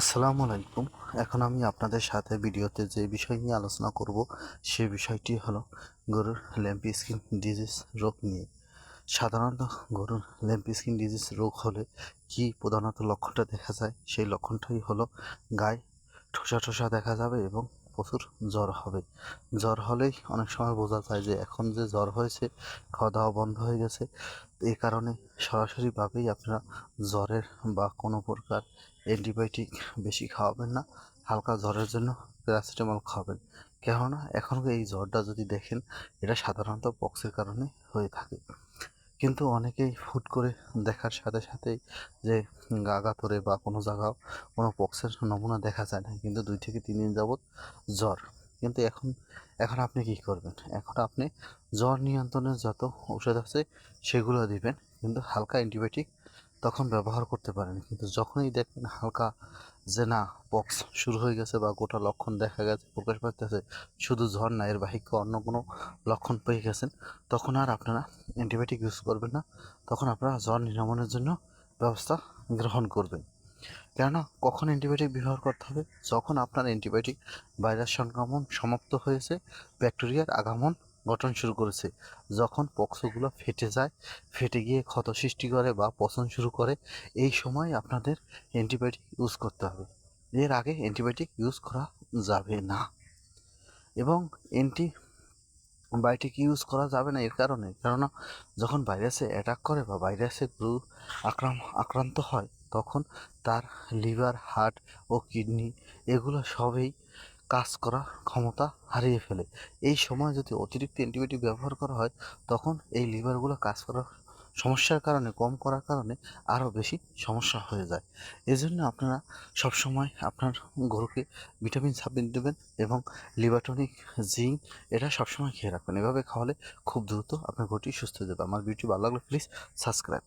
আসসালামু আলাইকুম। এখন আমি আপনাদের সাথে ভিডিওতে যে বিষয় নিয়ে আলোচনা করব, সে বিষয়টি হলো গরুর ল্যাম্পি স্কিন ডিজিজ রোগ নিয়ে। সাধারণত গরুর ল্যাম্পি স্কিন ডিজিজ রোগ হলে কি প্রধানত লক্ষণটা দেখা যায়? সেই লক্ষণটাই হলো গায়ে ঠোসা ঠোসা দেখা যাবে এবং প্রচুর জ্বর হবে। জ্বর হলেই অনেক সময় বোঝা যায় যে এখন যে জ্বর হয়েছে খাওয়া দাওয়া বন্ধ হয়ে গেছে এই কারণে সরাসরিভাবেই আপনারা জ্বরের বা কোনো প্রকার অ্যান্টিবায়োটিক বেশি খাওয়াবেন না, হালকা জ্বরের জন্য প্যারাসিটামল খাওয়াবেন কেননা এখন এই জ্বরটা যদি দেখেন, এটা সাধারণত পক্সের কারণে হয়ে থাকে। কিন্তু অনেকেই হুট করে দেখার সাথে সাথেই যে গা তোরে বা কোনো জায়গাও কোনো পক্সের নমুনা দেখা যায় না। কিন্তু দুই থেকে তিন দিন যাবৎ জ্বর। কিন্তু এখন এখন আপনি কি করবেন? এখন আপনি জ্বর নিয়ন্ত্রণের যত ওষুধ আছে সেগুলো দিবেন। কিন্তু হালকা অ্যান্টিবায়োটিক তখন ব্যবহার করতে পারেন। কিন্তু যখনই দেখবেন হালকা যে না পক্স শুরু হয়ে গেছে বা গোটা লক্ষণ দেখা গেছে, প্রকাশ পাইতেছে, শুধু না, এর বাহিক অন্য কোনো লক্ষণ পেয়ে গেছেন, তখন আর আপনারা অ্যান্টিবায়োটিক ইউজ করবেন না। তখন আপনারা জ্বর নিরাময়ের জন্য ব্যবস্থা গ্রহণ করবেন। কেননা, কখন অ্যান্টিবায়োটিক ব্যবহার করতে হবে? যখন আপনার অ্যান্টিবায়োটিক ভাইরাস সংক্রমণ সমাপ্ত হয়েছে ব্যাকটেরিয়ার আগমন গঠন শুরু করেছে। যখন পক্সগুলো ফেটে যায়, ফেটে গিয়ে ক্ষত সৃষ্টি করে বা পচন শুরু করে, এই সময় আপনাদের অ্যান্টিবায়োটিক ইউজ করতে হবে। এর আগে অ্যান্টিবায়োটিক ইউজ করা যাবে না। এবং অ্যান্টি বায়োটিক ইউজ করা যাবে না এর কারণে। কেননা, যখন ভাইরাসে অ্যাটাক করে বা ভাইরাসে গরু আক্রাম, আক্রান্ত হয়, তখন তার লিভার হার্ট ও কিডনি এগুলো সবই কাজ করার ক্ষমতা হারিয়ে ফেলে। এই সময় যদি অতিরিক্ত অ্যান্টিবায়োটিক ব্যবহার করা হয়, তখন এই লিভারগুলো কাজ করার সমস্যার কারণে, কম করার কারণে আরও বেশি সমস্যা হয়ে যায়। এজন্য আপনারা সবসময় আপনার গরুকে ভিটামিন সাপ্লিমেন্ট দেবেন এবং লিভারটনিক জিঙ্ক এটা সবসময় খেয়ে রাখবেন। এভাবে খাওয়ালে খুব দ্রুত আপনার গরুটি সুস্থ হয়ে যাবে। আমার ভিডিওটি ভালো লাগলে প্লিজ সাবস্ক্রাইব